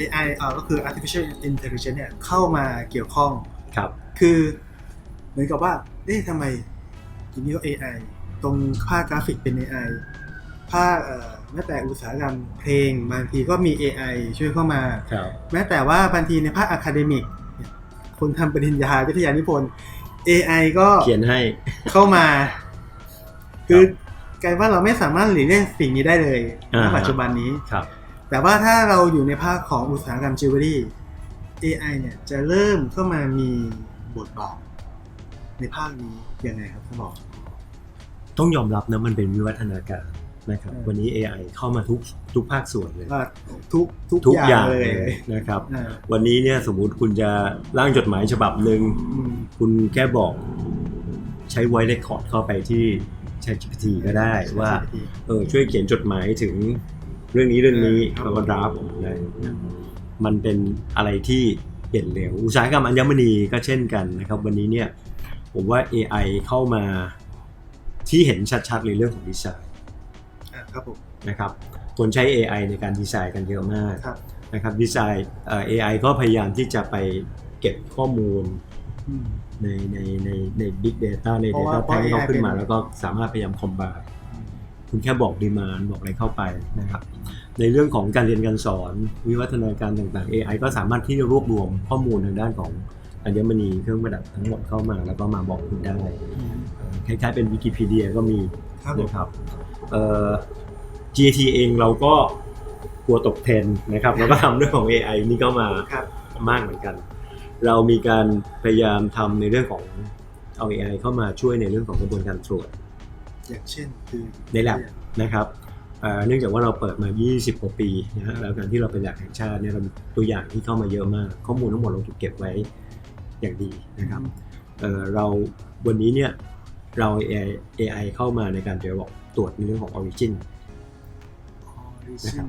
AI เอ่อก็คือ artificial intelligence เนี่ยเข้ามาเกี่ยวข้อง ครับ คือเหมือนกับว่า เอ๊ะทำไมทีนี้ก็ AI ตรงภาคกราฟิกเป็น AI ภาคเอ่อแม้แต่อุตสาหกรรมเพลงบางทีก็มี AI ช่วยเข้ามา ครับ แม้แต่ว่าบางทีในภาคอะคาเดมิกคนทำปริญญาวิทยานิพนธ์ AI ก็เขียนให้ เข้ามา คือกลายว่าเราไม่สามารถหลีกเลี่ยงสิ่งนี้ได้เลยอ่า ณปัจจุบันนี้ ครับ แต่ว่าถ้าเราอยู่ในภาคของอุตสาหกรรมจิวเวลรี่ AI เนี่ยจะเริ่มเข้ามามีบทบาทในภาคนี้ยังไงครับท่านบอก ต้องยอมรับนะมันเป็นวิวัฒนาการนะครับอืมวันนี้ AI เข้ามาทุกทุกภาคส่วนเลยว่าทุกทุกทุกออย่าย่างงเลเลยยนะครับอ่าวันนี้เนี่ยสมมุติคุณจะร่างจดหมายฉบับหนึ่งอืมคุณแค่บอกใช้ voice record เข้าไปที่ ChatGPT ก็ได้ว่าเออช่วยเขียนจดหมายถึง เรื่องนี้เรื่องนี้ครับแล้วก็ดราฟได้มันเป็นอะไรที่เห็นเร็ว อุตสาหกรรมอัญมณีก็เช่นกันนะครับ วันนี้เนี่ยผมว่า AI เข้ามาที่เห็นชัดๆเลยเรื่องของดีไซน์อ่าครับผมนะครับคนใช้ AI ในการดีไซน์กันเยอะมากครับนะครับดีไซน์เอ่อ AI ก็พยายามที่จะไปเก็บข้อมูลอืมในในในใน Big Data ในเพราะว่า Data เพราะ Tank เขา AI ขึ้นมาเป็นแล้วก็สามารถพยายามคอมบ n คุณแค่บอกดีมานบอกอะไรเข้าไปนะครับ ในเรื่องของการเรียนการสอนวิวัฒนาการต่างๆ AI ก็สามารถที่จะรวบรวมข้อมูลทางด้านของอัญมณีเครื่องประดับทั้งหมดเข้ามาแล้วก็มาบอกคุณได้อืมเอ่อคล้ายๆเป็นวิกิพีเดียก็มีครับผมนะครับเอ่อ GT เองเราก็กลัวตกเทรนด์นะครับแล้วก็ทำเรื่องของ AI นี่ก็มาครับมากเหมือนกัน เรามีการพยายามทำในเรื่องของเอา AI เข้ามาช่วยในเรื่องของกระบวนการตรวจ อย่างเช่นคือใน lab นะครับเอ่อเนื่องจากว่าเราเปิดมา 20 กว่าปีนะฮะแล้วการที่เราเป็นแลบแห่งชาติเนี่ยเรามีตัวอย่างที่เข้ามาเยอะมาก ข้อมูลทั้งหมดเราถูกเก็บไว้อย่างดีนะครับเอ่อเราวันนี้เนี่ยเรา AI, AI เข้ามาในการจะบอกตรวจในเรื่องของ origin นะครับ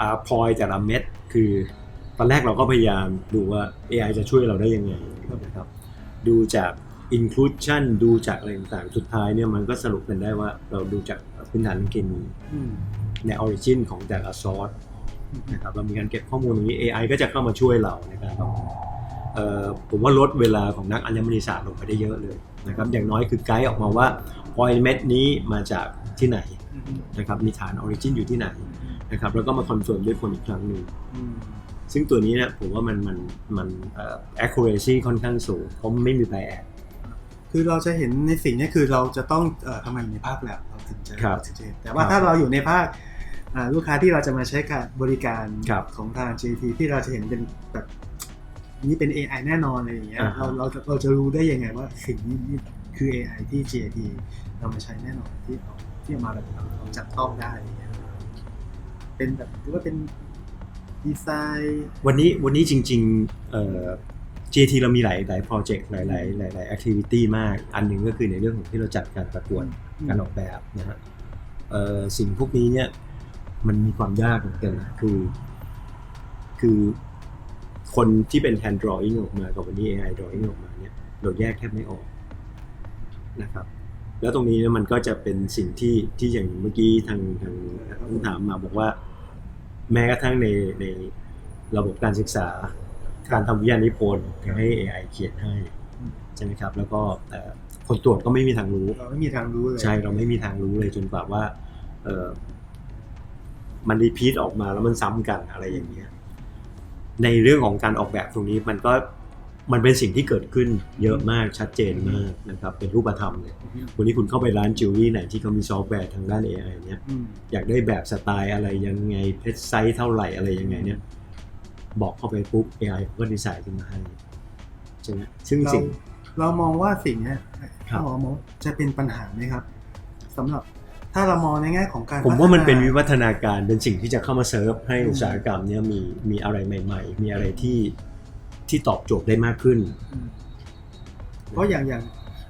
อาพอยแต่ละเม็ดคือตอนแรกเราก็พยายามดูว่า AI จะช่วยเราได้ยังไงนะครับดูจาก inclusion ดูจากอะไรต่างๆ สุดท้ายเนี่ยมันก็สรุปกันได้ว่าเราดูจากพื้นฐานเคมีอืมใน origin ของแต่ละซอสนะครับเรามีการเก็บข้อมูลตรงนี้ AI ก็จะเข้ามาช่วยเราในการทำเอ่อผมว่าลดเวลาของนักอัญมณีศาสตร์ลงไปได้เยอะเลยนะครับอย่างน้อยคือไกด์ออกมาว่าพอยเม็ดนี้มาจากที่ไหนอืมนะครับมีฐาน origin อยู่ที่ไหนนะครับแล้วก็มาคอนเฟิร์มด้วยคนอีกครั้งหนึ่งอืมซึ่งตัวนี้เนี่ยผมว่ามันมันมันเอ่อ accuracy ค่อนข้างสูงเพราะมันไม่มีแปร คือเราจะเห็นในสิ่งนี้คือเราจะต้องเอ่อทำงานอยู่ในภาคแลบเราถึงจะครับถึงจะเห็นแต่ว่าครับถ้าเราอยู่ในภาคอ่าลูกค้าที่เราจะมาใช้การบริการครับของทาง GT ที่เราจะเห็นเป็นแบบนี้เป็น AI แน่นอนอะไรอย่างเงี้ยอ่าฮะเราเราจะเราจะรู้ได้ยังไงว่าสิ่งนี้นี่คือ AI ที่ GT เรามาใช้แน่นอนที่เอาที่เอามาแบบเราจับต้องได้อย่างเงี้ยเป็นแบบหรือว่าเป็นดีไซน์ วันนี้วันนี้จริงๆเอ่อ GT เรามีหลายหลายโปรเจกต์หลายหลายหลายหลาย activity มาก อันหนึ่งก็คือในเรื่องของที่เราจัดการประกวดการออกแบบนะฮะเอ่อสิ่งพวกนี้เนี่ยมันมีความยากเหมือนกันนะคือ คือคนที่เป็น hand drawing ออกมากับวันนี้ AI drawing ออกมาเนี่ยเราแยกแทบไม่ออกนะครับ แล้วตรงนี้เนี่ยมันก็จะเป็นสิ่งที่ที่อย่างเมื่อกี้ทางทางทางถามมาบอกว่า แม้กระทั่งในในระบบการศึกษา การทำวิทยานิพนธ์ให้ AI เขียนให้ใช่ไหมครับ แล้วก็เอ่อคนตรวจก็ไม่มีทางรู้ เราไม่มีทางรู้เลยใช่เราไม่มีทางรู้เลยจนกว่าว่าเออมันรีพีทออกมาแล้วมันซ้ำกันอะไรอย่างเงี้ยในเรื่องของการออกแบบตรงนี้มันก็มันเป็นสิ่งที่เกิดขึ้นเยอะมากชัดเจนมากนะครับ เป็นรูปธรรมเลยวันนี้คุณเข้าไปร้านจิวเวลรี่ไหนที่เขามีซอฟต์แวร์ทางด้าน AI เนี่ยอืมอยากได้แบบสไตล์อะไรยังไงเพชรไซส์เท่าไหร่อะไรยังไงเนี่ย บอกเข้าไปปุ๊บ AI เขาก็ดีไซน์ขึ้นมาให้ใช่ไหมซึ่งเราสิ่ง เรามองว่าสิ่งเนี้ยครับเรามองว่าจะเป็นปัญหาไหมครับสำหรับถ้าเรามองในแง่ของการผมว่ามันเป็นพัฒวิวัฒนาการเป็นสิ่งที่จะเข้ามาเซิร์ฟให้อุตสาหกรรมเนี่ยมีมีอะไรใหม่ ๆ มีอะไรที่ที่ตอบโจทย์ได้มากขึ้น อืมเพราะอย่างอย่าง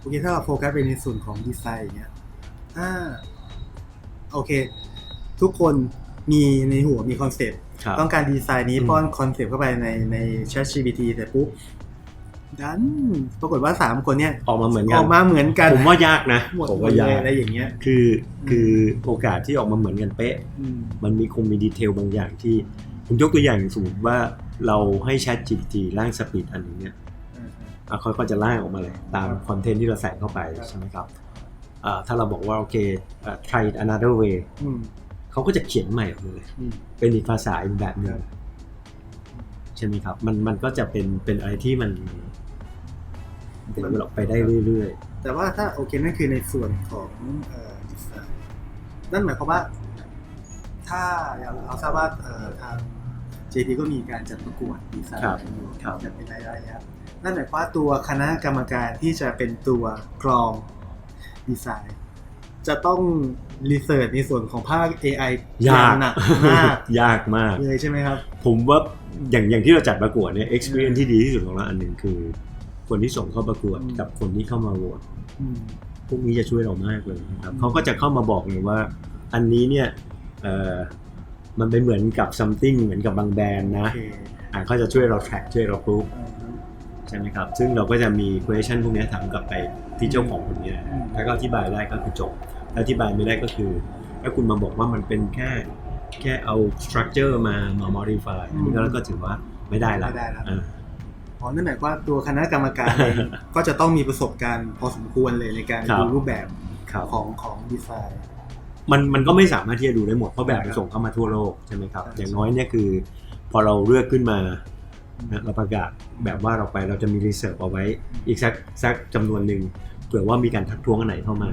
โอเคถ้าเราโฟกัสไปในส่วนของดีไซน์อย่างเงี้ยถ้าโอเค ทุกคนมีในหัวมีคอนเซ็ปต์ครับ ต้องการดีไซน์นี้อืมป้อนคอนเซ็ปต์เข้าไปในใน ChatGPT แต่ปุ๊บดันปรากฏว่าสามคนเนี่ยออกมาเหมือนกัอนอกมาเหมือนกันผมว่ายากนะหมดผมหมว่าดเลยยากอะไรอย่างเงี้ย คือคือโอกาสที่ออกมาเหมือนกันเป๊ะอืมมันมีคงมีดีเทลบางอย่างที่ผมยกตัวอย่างสมมติว่าเราให้ Chat GPT ร่างสปีดอันนี้เนี่ยอ่าอะเขาก็จะร่างออกมาเลย ตามคอนเทนต์ที่เราใส่เข้าไปใช่ไหมครับอ่าถ้าเราบอกว่าโอเคอ่า try it another way อืม เขาก็จะเขียนใหม่ออกมาเลยอืมเป็นอีกภาษาอีกแบบหนึ่ครังบใช่ไหมครับ มันมันก็จะเป็นเป็นอะไรที่มันเดเวลลอปไปได้เรื่อยแต่ว่าถ้าโอเคนั่นคือในส่วนของเอ่อดีไซน์นั่นหมายความว่า ถ้าเราเราทราบว่าเอ่อทาง JT ก็มีการจัดประกวดดีไซน์ครับอยู่ครับจัดเป็นระยะๆนั่นหมายความว่าตัวคณะกรรมการที่จะเป็นตัวกรองดีไซน์ จะต้อง รีเสิร์ชในส่วนของภาค AI ๆยากหนักมากยากมากเลยใช่ไหมครับ ผมว่าอย่างอย่างที่เราจัดประกวดเนี่ย experience ที่ดีที่สุดของเราอันหนึ่งคือ คนที่ส่งเข้าประกวดอืมกับคนที่เข้ามาโหวตอืมพวกนี้จะช่วยเรามากเลยนะครับอืมเขาก็จะเข้ามาบอกเลยว่า อันนี้เนี่ยเออมันเป็นเหมือนกับ something เหมือนกับบางแบรนด์โอนะเคอะเขาจะช่วยเรา track ช่วยเรา proof อืมใช่ไหมครับ ซึ่งเราก็จะมี question พวกนี้ถามกลับไปที่เจ้าของคนเนี้ยอืมถ้าเขาอธิบายได้ก็คือจบถ้า อธิบายไม่ได้ก็คือ ถ้าคุณมาบอกว่ามันเป็นแค่แค่เอา structure มามา modify อันนี้ก็ก็ถือว่าไม่ได้ละไม่ได้ละ อ่า อ๋อนั่นหมายความว่าตัวคณะกรรมการเอง ก็จะต้องมีประสบการณ์พอสมควรเลยในการครับ ดูรูปแบบครับ ของของดีไซน์ มันมันก็ไม่สามารถที่จะดูได้หมดเพราะแบบครัมันบส่งเข้ามาทั่วโลกใช่ไหมครับ ใช่ อย่างน้อยเนี่ยคือ พอเราเลือกขึ้นมานะเราประกาศแบบว่าเราไปเราจะมีรีเสิร์ชเอาไว้ อีกสักสักจำนวนหนึ่งเผื่อว่ามีการทักท้วงอันไหนเข้ามา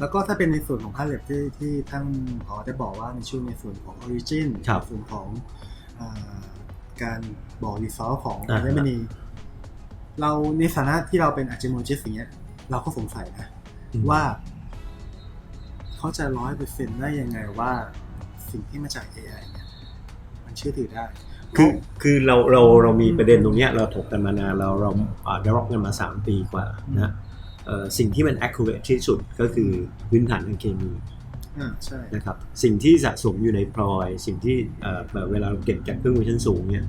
แล้วก็ถ้าเป็นในส่วนของพาเลตที่ที่ท่านขอได้บอกว่าในช่วงในส่วนของ Origin ครับในส่วนของอาการบอกรีซอสของอ่าเรมนีเราในฐานะที่เราเป็นอา c จ o โ g จิสอย่างเงี้ย เราก็สงสัยนะว่า เขาจะร้อยเปอร์เซ็นต์ได้ยังไงว่า สิ่งที่มาจาก AI เนี่ยมันเชื่อถือได้คือคือเราเราเรามีประเด็นตรงเนี้ยเราถกกันมานานเราเราอ่า develop กันมา3ปีกว่านะเอ่อ สิ่งที่มัน accurate ที่สุดก็คือพื้นฐานทางเคมีอ่าใช่นะครับสิ่งที่สะสมอยู่ในพลอย สิ่งที่เอ่อแบบเวลาเราเก็บจากเครื่องมือชั้นสูงเนี่ย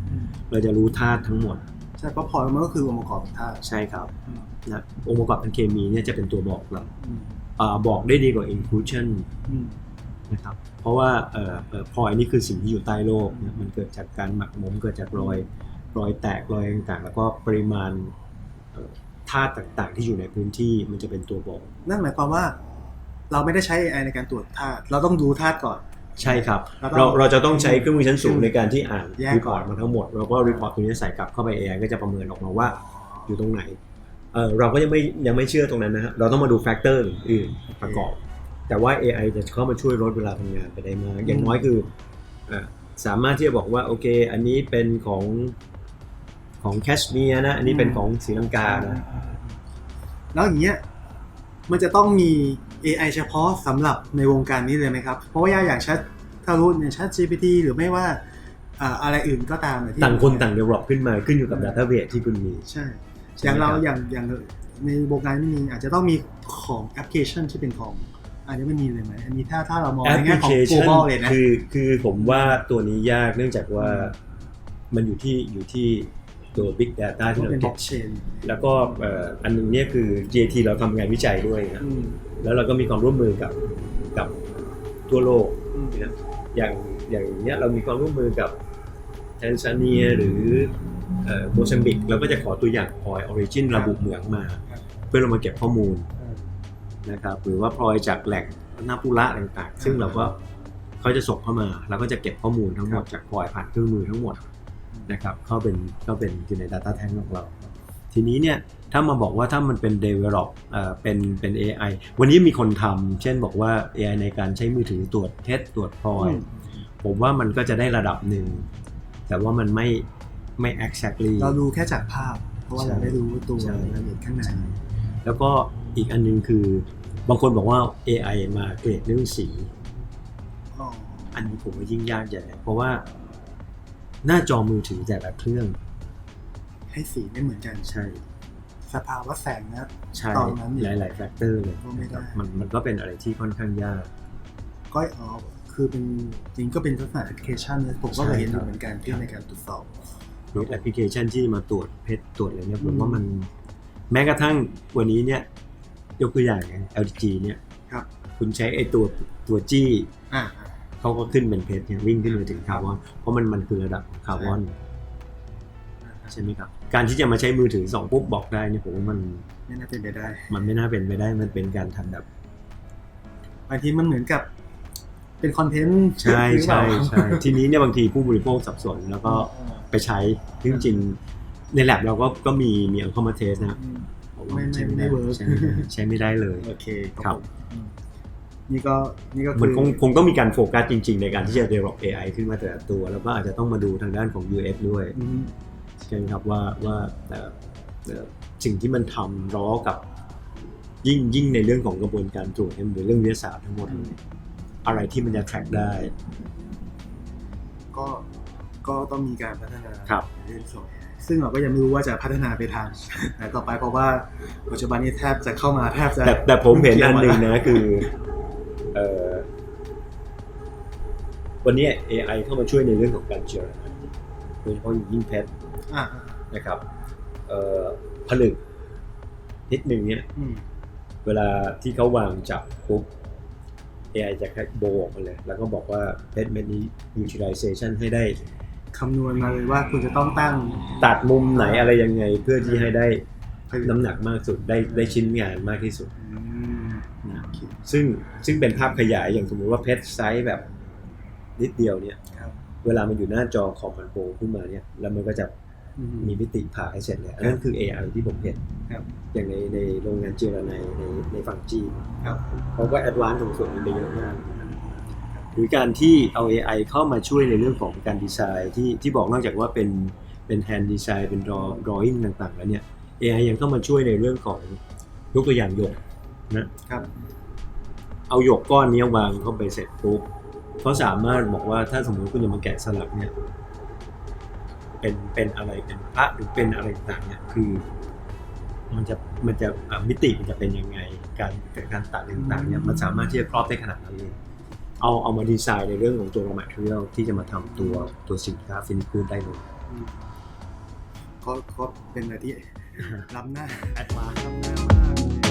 เราจะรู้ธาตุทั้งหมด ใช่เพราะพลอยมันก็คือองค์ประกอบของธาตุใช่ครับอืมนะองค์ประกอบทางเคมีเนี่ยจะเป็นตัวบอกเราอืมอ่าบอกได้ดีกว่า inclusion อืมนะครับเพราะว่าเอ่อเอ่อพลอยนี่คือสิ่งที่อยู่ใต้โลกนะมันเกิดจากการหมักหมมเกิดจากรอยรอยแตกรอยต่างๆ แล้วก็ปริมาณเอ่อ ธาตุต่างๆ ที่อยู่ในพื้นที่มันจะเป็นตัวบอก นั่นหมายความว่า เราไม่ได้ใช้ AI ในการตรวจธาตุเราต้องดูธาตุก่อน ใช่ครับแล้วก็เราเราจะต้องใช้เครื่องมือชั้นสูงในการที่อ่านแยกรีพก่ออร์นตมาทั้งหมดแล้วก็รีพอร์ตตัวนี้ใส่กลับเข้าไป AI ก็จะประเมินออกมาว่าอยู่ตรงไหนเออเราก็ยังไม่ยังไม่เชื่อตรงนั้นนะฮะเราต้องมาดูแฟกเตอร์อื่นๆประกอบ แต่ว่า AI จะเข้ามาช่วยลดเวลาทำงานไปได้มากอย่างน้อยคืออะสามารถที่จะบอกว่าโอเค อันนี้เป็นของ ของแคชเมียร์นะ อันนี้เป็นของศรีลังกานะ แล้วอย่างเงี้ยมันจะต้องมี AI เฉพาะสำหรับในวงการนี้เลยไหมครับ เพราะว่าอย่างชัดถ้ารู้เนี่ยชัด GPT หรือไม่ว่าอ่าอะไรอื่นก็ตามเนี่ยที่ต่างคนต่าง develop ขึ้นมาขึ้นอยู่กับ database ที่คุณมี ใช่ ใช่อย่างเราครับ อย่างอย่างในวงการไม่มีอาจจะต้องมีของแอปพลิเคชันที่เป็นของอาจจะไม่มีเลยไหมอันนี้ถ้าถ้าเรามองแอในปพแง่ลิของ เคชัน global เลยนะ คือคือผมว่าตัวนี้ยากเนื่องจากว่ามันอยู่ที่อยู่ที่ ตัว Big Data ที่เราเป็นบเก็ล็อบกเชนแล้วก็เอ่ออันหนึงเนี่ยคือ JT เราทำงานวิจัยด้วยนะอืมแล้วเราก็มีความร่วมมือกับกับทั่วโลกอืมนะอย่างอย่างเนี้ยเรามีความร่วมมือกับแทนซาเนียหรือเอ่อโมซัมบิกเราก็จะขอตัวอย่างพลอยออริจินระบุเหมืองมา เพื่อเรามาเก็บข้อมูลนะครับหรือว่าพลอยจากแหล่งนาปุระต่างๆ ซึ่งเราก็เขาจะส่งเข้ามาเราก็จะเก็บข้อมูลทั้งหมดจากพลอยผ่านเครื่องมือทั้งหมด นะครับเข้าเป็นเข้าเป็นอยู่ใน Data Tank ของเรา ทีนี้เนี่ยถ้ามาบอกว่าถ้ามันเป็น develop เอ่อเป็นเป็น AI วันนี้มีคนทำเช่นบอกว่า AI ในการใช้มือถือตรวจเท็จตรวจพลอยอืมผมว่ามันก็จะได้ระดับหนึ่ง แต่ว่ามันไม่ไม่ exactly เราดูแค่จากภาพ เพราะว่าใช่เราได้รู้ตัวใช่รายละเอียดข้างใน แล้วก็อีกอันนึงคือบางคนบอกว่า AI มาเกรดเรื่องสีอ๋ออันนี้ผมว่ายิ่งยากใหญ่เพราะว่า หน้าจอมือถือแต่ละเครื่อง ให้สีไม่เหมือนกัน ใช่ สภาวะแสงนะใช่ตอนนั้นเนี่ยหลายๆแฟกเตอร์เลยก็ไม่ได้นะครับมันมันก็เป็นอะไรที่ค่อนข้างยากก็อ๋อคือเป็นจริงก็เป็นลักษณะแอปพลิเคชันเลยผมก็เคยเห็นอยู่เหมือนกันที่ในการตรวจสอบหรือแอปพลิเคชันที่มาตรวจเพชรตรวจอะไรเนี่ยผอืมมว่ามัน แม้กระทั่งวันนี้เนี่ย ยกตัวอย่างไง LG เนี่ย ครับ คุณใช้ไอ้ตัวตัวจี้อ่า เขาก็ขึ้นเป็นเพชรเนี่ยวิ่งขึ้นไปถึงคาร์บอน เพราะมันมันคือระดับของคาร์บอนใช่ไหมครับ การที่จะมาใช้มือถือสองปุ๊บบอกได้เนี่ยผมว่ามันไม่น่าเป็นไปได้ มันไม่น่าเป็นไปได้ มันเป็นการทำแบบบางทีมันเหมือนกับเป็นคอนเทนต์ใช่หรือเปใช่ล่าใช่ทีนี้เนี่ยบางทีผู้บริโภคสับสนแล้วก็ไปใช้ซึ่งจริงๆใน lab เราก็ก็มีมีเอาเข้ามาเทสนะอืมผมว่าไม่ไม่ใช้ไม่ได้เวิร์กใช้ไม่ได้ใช้ไม่ได้เลยโอเคครับผมอืม นี่ก็นี่ก็มันคือคงคงต้องมีการโฟกัสจริง ๆ ในการที่จะ develop AI ขึ้นมาแต่ละตัว แล้วก็อาจจะต้องมาดูทางด้านของ UX ด้วยอืมใช่ไหมครับว่าว่าแต่แต่สิ่งที่มันทำล้อกับยิ่งยิ่งในเรื่องของกระบวนการตรวจเนี่ยมันเป็นเรื่องวิทยาศาสตร์ทั้งหมดเลยอะไรที่มันจะ track ได้ ก็ก็ต้องมีการพัฒนาครับในเรื่องของ AI ซึ่งเราก็ยังไม่รู้ว่าจะพัฒนาไปทางไหนต่อไปเพราะว่าปัจจุบันนี้แทบจะเข้ามาแทบจะแต่แต่ผมเห็นอันหนึ่งนะคือเอ่อ วันนี้ AI เข้ามาช่วยในเรื่องของการเจรนาโดยเฉพาะอย่างยิ่งเพชรอ่านะครับเอ่อผลึกนิดหนึ่งเนี่ยอืมเวลาที่เขาวางจับปุ๊บ AI จะแค่โบออกมาเลย แล้วก็บอกว่าเพชรเม็ดนี้ utilization ให้ได้คำนวณมาเลยว่าคุณจะต้องตั้งตัดมุมไหนอะไรยังไง เพื่อที่ให้ได้น้ำหนักมากสุดได้ได้ชิ้นงานมากที่สุดอืมนะโอเค ซึ่งซึ่งเป็นภาพขยายอย่างสมมุติว่าเพชรไซส์แบบนิดเดียวเนี่ยครับเวลามันอยู่หน้าจอคอมมันโปรขึ้นมาเนี่ย แล้วมันก็จะอืมมีมิติผ่าให้เสร็จเลยอันนั้นคือ AI ที่ผมเห็นครับอย่างในในโรงงานเจรไนในในฝั่งจีนครับเขาก็แอดวานซ์ตรงส่วนนี้ไปเยอะมากหรือการที่เอา AI เข้ามาช่วยในเรื่องของการดีไซน์ที่ที่บอกนอกจากว่าเป็นเป็นแฮนด์ดีไซน์เป็นรอ drawing ต่างๆ แล้วเนี่ย AI ยังเข้ามาช่วยในเรื่องของยกตัวอย่างหยกนะครับ เอาหยกก้อนนี้วางเข้าไปเสร็จปุ๊บเขาสามารถบอกว่าถ้าสมมติคุณจะมาแกะสลักเนี่ย เป็นเป็นอะไรเป็นพระหรือเป็นอะไรต่างๆเนี่ยคือ มันจะมันจะอะมิติมันจะเป็นยังไง การการตัดต่างๆเนี่ยมันสามารถที่จะครอบได้ขนาดนั้นเลยเอาเอามาดีไซน์ในเรื่องของตัว raw material ที่จะมาทำตัวตัวสินค้าฟินิคูดได้เลยอืมก็ก็เป็นอะไรที่ล้ำหน้าแอดวานล้ำหน้ามาก